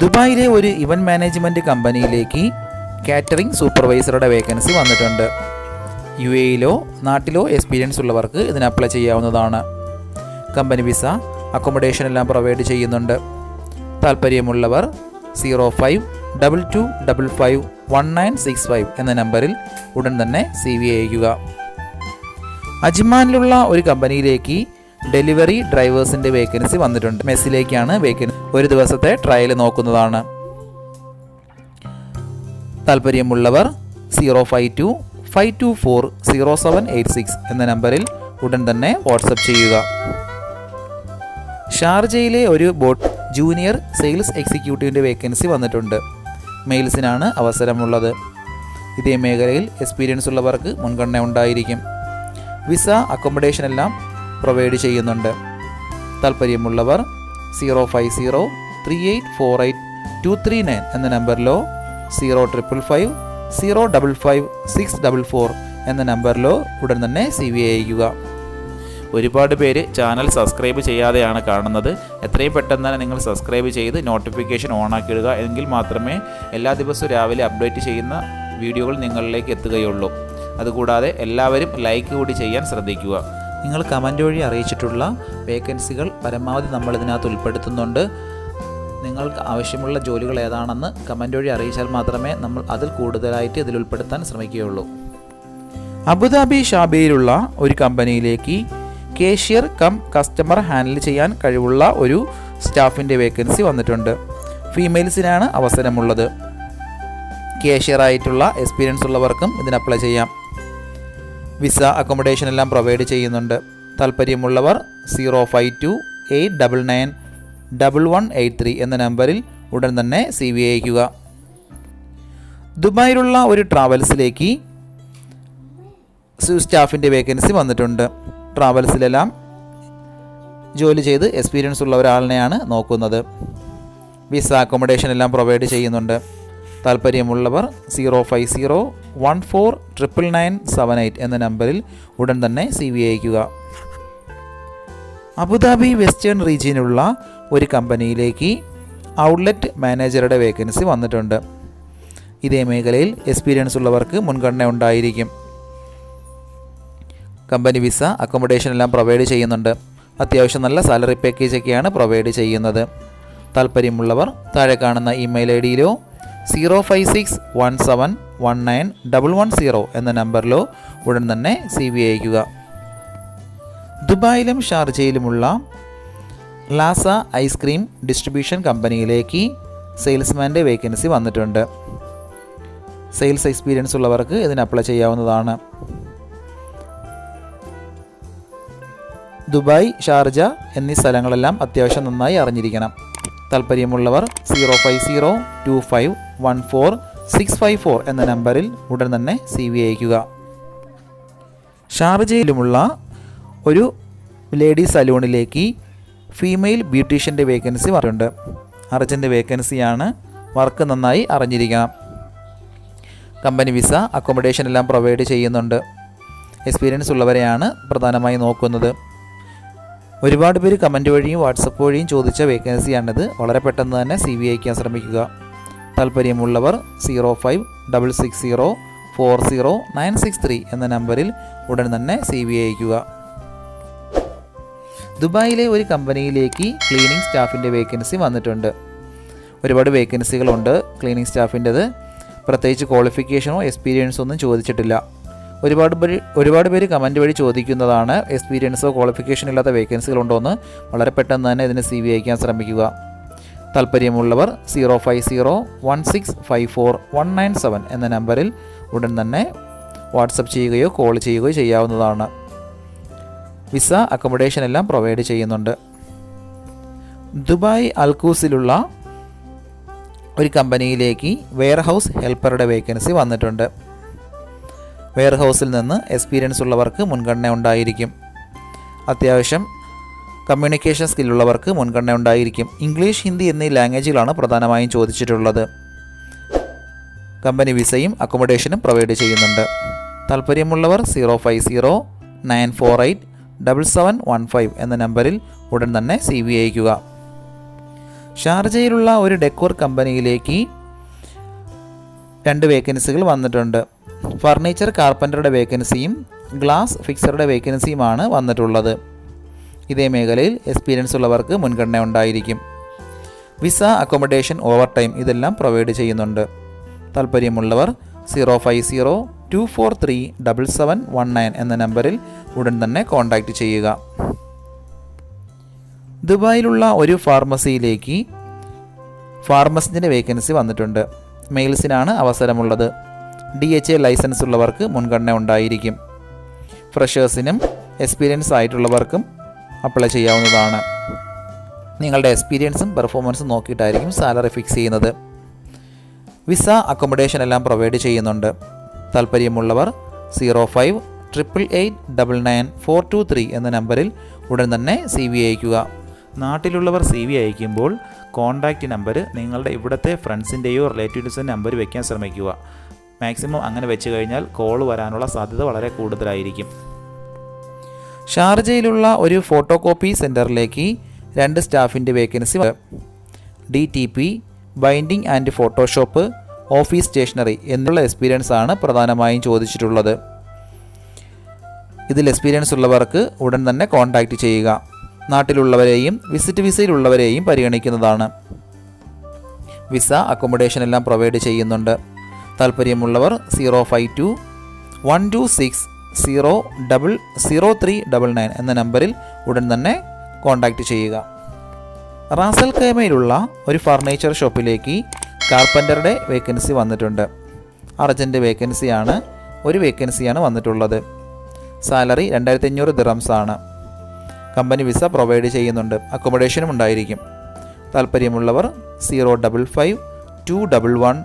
ദുബായിലെ ഒരു event management കമ്പനിയിലേക്ക് കാറ്ററിംഗ് സൂപ്പർവൈസറുടെ വേക്കൻസി വന്നിട്ടുണ്ട്. യു എയിലോ നാട്ടിലോ എക്സ്പീരിയൻസ് ഉള്ളവർക്ക് ഇതിന് അപ്ലൈ ചെയ്യാവുന്നതാണ്. കമ്പനി വിസ അക്കോമഡേഷൻ എല്ലാം പ്രൊവൈഡ് ചെയ്യുന്നുണ്ട്. താല്പര്യമുള്ളവർ zero five double two double five one nine six five എന്ന നമ്പറിൽ ഉടൻ തന്നെ സി വി അയക്കുക അജ്മാനിലുള്ള ഒരു കമ്പനിയിലേക്ക് ഡെലിവറി ഡ്രൈവേഴ്സിന്റെ വേക്കൻസി വന്നിട്ടുണ്ട്. മെസ്സിലേക്കാണ് വേക്കൻസി ഒരു ദിവസത്തെ ട്രയൽ നോക്കുന്നതാണ്. താല്പര്യമുള്ളവർ zero five two five two four zero seven eight six എന്ന നമ്പറിൽ ഉടൻ തന്നെ വാട്സപ്പ് ചെയ്യുക. ഷാർജയിലെ ഒരു ബോട്ട് ജൂനിയർ സെയിൽസ് എക്സിക്യൂട്ടീവിന്റെ വേക്കൻസി വന്നിട്ടുണ്ട്. മെയിൽസിനാണ് അവസരമുള്ളത്. ഇതേ മേഖലയിൽ എക്സ്പീരിയൻസ് ഉള്ളവർക്ക് മുൻഗണന ഉണ്ടായിരിക്കും. വിസ അക്കോമഡേഷൻ എല്ലാം പ്രൊവൈഡ് ചെയ്യുന്നുണ്ട്. താല്പര്യമുള്ളവർ zero five zero three eight four eight two three nine എന്ന നമ്പറിലോ zero triple five zero double five six double four എന്ന നമ്പറിലോ ഉടൻ തന്നെ സി വി അയക്കുക ഒരുപാട് പേര് ചാനൽ സബ്സ്ക്രൈബ് ചെയ്യാതെയാണ് കാണുന്നത്. എത്രയും പെട്ടെന്ന് തന്നെ നിങ്ങൾ സബ്സ്ക്രൈബ് ചെയ്ത് നോട്ടിഫിക്കേഷൻ ഓൺ ആക്കിയിടുക എങ്കിൽ മാത്രമേ എല്ലാ ദിവസവും രാവിലെ അപ്ഡേറ്റ് ചെയ്യുന്ന വീഡിയോകൾ നിങ്ങളിലേക്ക് എത്തുകയുള്ളൂ. അതുകൂടാതെ എല്ലാവരും ലൈക്ക് കൂടി ചെയ്യാൻ ശ്രദ്ധിക്കുക. നിങ്ങൾ കമന്റ് വഴി അറിയിച്ചിട്ടുള്ള വേക്കൻസികൾ പരമാവധി നമ്മൾ ഇതിനകത്ത് ഉൾപ്പെടുത്തുന്നുണ്ട്. നിങ്ങൾക്ക് ആവശ്യമുള്ള ജോലികൾ ഏതാണെന്ന് കമന്റ് വഴി അറിയിച്ചാൽ മാത്രമേ നമ്മൾ അതിൽ കൂടുതലായിട്ട് ഇതിൽ ഉൾപ്പെടുത്താൻ ശ്രമിക്കുകയുള്ളൂ. അബുദാബി ഷാബിയിലുള്ള ഒരു കമ്പനിയിലേക്ക് കേഷ്യർ കം കസ്റ്റമർ ഹാൻഡിൽ ചെയ്യാൻ കഴിവുള്ള ഒരു സ്റ്റാഫിന്റെ വേക്കൻസി വന്നിട്ടുണ്ട്. ഫീമെയിൽസിനാണ് അവസരമുള്ളത്. കേഷ്യറായിട്ടുള്ള എക്സ്പീരിയൻസ് ഉള്ളവർക്കും ഇതിന് അപ്ലൈ ചെയ്യാം. വിസ അക്കോമഡേഷൻ എല്ലാം പ്രൊവൈഡ് ചെയ്യുന്നുണ്ട്. താല്പര്യമുള്ളവർ zero five two eight double nine double one eight three എന്ന നമ്പറിൽ ഉടൻ തന്നെ സി വി അയക്കുക ദുബായിലുള്ള ഒരു ട്രാവൽസിലേക്ക് സ്റ്റാഫിന്റെ വേക്കൻസി വന്നിട്ടുണ്ട്. ട്രാവൽസിലെല്ലാം ജോലി ചെയ്ത് എക്സ്പീരിയൻസ് ഉള്ള ഒരാളിനെയാണ് നോക്കുന്നത്. വിസ അക്കോമഡേഷൻ എല്ലാം പ്രൊവൈഡ് ചെയ്യുന്നുണ്ട്. താല്പര്യമുള്ളവർ zero five zero one four triple nine seven eight എന്ന നമ്പറിൽ ഉടൻ തന്നെ സി വി അയക്കുക അബുദാബി വെസ്റ്റേൺ റീജിയനുള്ള ഒരു കമ്പനിയിലേക്ക് ഔട്ട്ലെറ്റ് മാനേജറുടെ വേക്കൻസി വന്നിട്ടുണ്ട്. ഇതേ മേഖലയിൽ എക്സ്പീരിയൻസ് ഉള്ളവർക്ക് മുൻഗണന ഉണ്ടായിരിക്കും. കമ്പനി വിസ അക്കോമഡേഷൻ എല്ലാം പ്രൊവൈഡ് ചെയ്യുന്നുണ്ട്. അത്യാവശ്യം നല്ല സാലറി പാക്കേജൊക്കെയാണ് പ്രൊവൈഡ് ചെയ്യുന്നത്. താല്പര്യമുള്ളവർ താഴെ കാണുന്ന email I ഡിയിലോ zero five six one seven one nine double one zero എന്ന നമ്പറിലോ ഉടൻ തന്നെ സി വി അയക്കുക ദുബായിലും ഷാർജയിലുമുള്ള ലാസ ഐസ്ക്രീം ഡിസ്ട്രിബ്യൂഷൻ കമ്പനിയിലേക്ക് സെയിൽസ്മാന്റെ വേക്കൻസി വന്നിട്ടുണ്ട്. സെയിൽസ് എക്സ്പീരിയൻസ് ഉള്ളവർക്ക് ഇതിന് അപ്ലൈ ചെയ്യാവുന്നതാണ്. ദുബായ് ഷാർജ എന്നീ സ്ഥലങ്ങളെല്ലാം അത്യാവശ്യം നന്നായി അറിഞ്ഞിരിക്കണം. താല്പര്യമുള്ളവർ zero five zero two five one four six five four എന്ന നമ്പറിൽ ഉടൻ തന്നെ സി വി അയക്കുക ഷാർജയിലുമുള്ള ഒരു ലേഡീസ് സലൂണിലേക്ക് ഫീമെയിൽ ബ്യൂട്ടീഷ്യന്റെ വേക്കൻസി വന്നിട്ടുണ്ട്. അർജന്റ് വേക്കൻസിയാണ് വർക്ക് നന്നായി അറിഞ്ഞിരിക്കണം കമ്പനി വിസ അക്കോമഡേഷൻ എല്ലാം പ്രൊവൈഡ് ചെയ്യുന്നുണ്ട്. എക്സ്പീരിയൻസ് ഉള്ളവരെയാണ് പ്രധാനമായി നോക്കുന്നത്. ഒരുപാട് പേര് കമന്റ് വഴിയും വാട്സപ്പ് വഴിയും ചോദിച്ച വേക്കൻസിയാണിത്. വളരെ പെട്ടെന്ന് തന്നെ സി വി അയക്കാൻ ശ്രമിക്കുക താല്പര്യമുള്ളവർ zero five double six zero four zero nine six three എന്ന നമ്പറിൽ ഉടൻ തന്നെ സി വി അയക്കുക ദുബായിലെ ഒരു കമ്പനിയിലേക്ക് ക്ലീനിങ് സ്റ്റാഫിന്റെ വേക്കൻസി വന്നിട്ടുണ്ട്. ഒരുപാട് വേക്കൻസികളുണ്ട് ക്ലീനിങ് സ്റ്റാഫിന്റെത് പ്രത്യേകിച്ച് ക്വാളിഫിക്കേഷനോ എക്സ്പീരിയൻസോ ഒന്നും ചോദിച്ചിട്ടില്ല. ഒരുപാട് പേര് ഒരുപാട് പേര് കമന്റ് വഴി ചോദിക്കുന്നതാണ് എക്സ്പീരിയൻസോ ക്വാളിഫിക്കേഷൻ ഇല്ലാത്ത വേക്കൻസികളുണ്ടോ എന്ന് വളരെ പെട്ടെന്ന് തന്നെ ഇതിന് സി വി അയക്കാൻ ശ്രമിക്കുക. താല്പര്യമുള്ളവർ zero five zero one six five four one nine seven എന്ന നമ്പറിൽ ഉടൻ തന്നെ വാട്സപ്പ് ചെയ്യുകയോ കോൾ ചെയ്യുകയോ ചെയ്യാവുന്നതാണ്. വിസ അക്കോമഡേഷൻ എല്ലാം പ്രൊവൈഡ് ചെയ്യുന്നുണ്ട്. ദുബായ് അൽക്കൂസിലുള്ള ഒരു കമ്പനിയിലേക്ക് വെയർഹൗസ് ഹെൽപ്പറുടെ വേക്കൻസി വന്നിട്ടുണ്ട്. വെയർഹൗസിൽ നിന്ന് എക്സ്പീരിയൻസ് ഉള്ളവർക്ക് മുൻഗണന ഉണ്ടായിരിക്കും. അത്യാവശ്യം കമ്മ്യൂണിക്കേഷൻ സ്കില്ലുള്ളവർക്ക് മുൻഗണന ഉണ്ടായിരിക്കും. ഇംഗ്ലീഷ് ഹിന്ദി എന്നീ ലാംഗ്വേജുകളാണ് പ്രധാനമായും ചോദിച്ചിട്ടുള്ളത്. കമ്പനി വിസയും അക്കോമഡേഷനും പ്രൊവൈഡ് ചെയ്യുന്നുണ്ട്. താല്പര്യമുള്ളവർ zero five zero nine four eight double seven one five എന്ന നമ്പറിൽ ഉടൻ തന്നെ സി വി അയക്കുക ഷാർജയിലുള്ള ഒരു ഡെക്കോർ കമ്പനിയിലേക്ക് രണ്ട് വേക്കൻസികൾ വന്നിട്ടുണ്ട്. ഫർണിച്ചർ കാർപ്പന്ററുടെ വേക്കൻസിയും ഗ്ലാസ് ഫിക്സറുടെ വേക്കൻസിയുമാണ് വന്നിട്ടുള്ളത്. ഇതേ മേഖലയിൽ എക്സ്പീരിയൻസ് ഉള്ളവർക്ക് മുൻഗണന ഉണ്ടായിരിക്കും. വിസ അക്കോമഡേഷൻ ഓവർ ടൈം ഇതെല്ലാം പ്രൊവൈഡ് ചെയ്യുന്നുണ്ട്. താല്പര്യമുള്ളവർ zero five zero two four three double seven one nine എന്ന നമ്പറിൽ ഉടൻ തന്നെ കോൺടാക്റ്റ് ചെയ്യുക. ദുബായിലുള്ള ഒരു ഫാർമസിയിലേക്ക് ഫാർമസിന്റെ വേക്കൻസി വന്നിട്ടുണ്ട്. മെയിൽസിനാണ് അവസരമുള്ളത്. ഡി എച്ച് എ ലൈസൻസ് ഉള്ളവർക്ക് മുൻഗണന ഉണ്ടായിരിക്കും. ഫ്രഷേഴ്സിനും എക്സ്പീരിയൻസ് ആയിട്ടുള്ളവർക്കും അപ്ലൈ ചെയ്യാവുന്നതാണ്. നിങ്ങളുടെ എക്സ്പീരിയൻസും പെർഫോമൻസും നോക്കിയിട്ടായിരിക്കും സാലറി ഫിക്സ് ചെയ്യുന്നത്. വിസ അക്കോമഡേഷൻ എല്ലാം പ്രൊവൈഡ് ചെയ്യുന്നുണ്ട്. താല്പര്യമുള്ളവർ zero five triple eight double nine four two three എന്ന നമ്പറിൽ ഉടൻ തന്നെ സി വി അയക്കുക നാട്ടിലുള്ളവർ സി വി അയക്കുമ്പോൾ കോൺടാക്റ്റ് നമ്പർ നിങ്ങളുടെ ഇവിടുത്തെ ഫ്രണ്ട്സിന്റെയോ റിലേറ്റീവ്സിന്റെ നമ്പർ വയ്ക്കാൻ ശ്രമിക്കുക. മാക്സിമം അങ്ങനെ വെച്ച് കഴിഞ്ഞാൽ കോൾ വരാനുള്ള സാധ്യത വളരെ കൂടുതലായിരിക്കും. ഷാർജയിലുള്ള ഒരു ഫോട്ടോ കോപ്പി സെന്ററിലേക്ക് രണ്ട് സ്റ്റാഫിന്റെ vacancy D T P binding and Photoshop office stationery എന്നുള്ള എക്സ്പീരിയൻസ് ആണ് പ്രധാനമായും ചോദിച്ചിട്ടുള്ളത്. ഇതിൽ എക്സ്പീരിയൻസ് ഉള്ളവർക്ക് ഉടൻ തന്നെ കോൺടാക്റ്റ് ചെയ്യുക. നാട്ടിലുള്ളവരെയും വിസിറ്റ് വിസയിലുള്ളവരെയും പരിഗണിക്കുന്നതാണ്. വിസ അക്കോമഡേഷൻ എല്ലാം പ്രൊവൈഡ് ചെയ്യുന്നുണ്ട്. താല്പര്യമുള്ളവർ zero five two one two six zero double zero three double nine എന്ന നമ്പറിൽ ഉടൻ തന്നെ കോൺടാക്റ്റ് ചെയ്യുക. റാസൽ കേമയിലുള്ള ഒരു ഫർണിച്ചർ ഷോപ്പിലേക്ക് കാർപ്പന്ററുടെ വേക്കൻസി വന്നിട്ടുണ്ട്. അർജന്റ് വേക്കൻസിയാണ് ഒരു വേക്കൻസിയാണ് വന്നിട്ടുള്ളത്. സാലറി രണ്ടായിരത്തി അഞ്ഞൂറ് ദിറംസ് ആണ് കമ്പനി വിസ പ്രൊവൈഡ് ചെയ്യുന്നുണ്ട്. അക്കോമഡേഷനും ഉണ്ടായിരിക്കും. താല്പര്യമുള്ളവർ zero double five two double one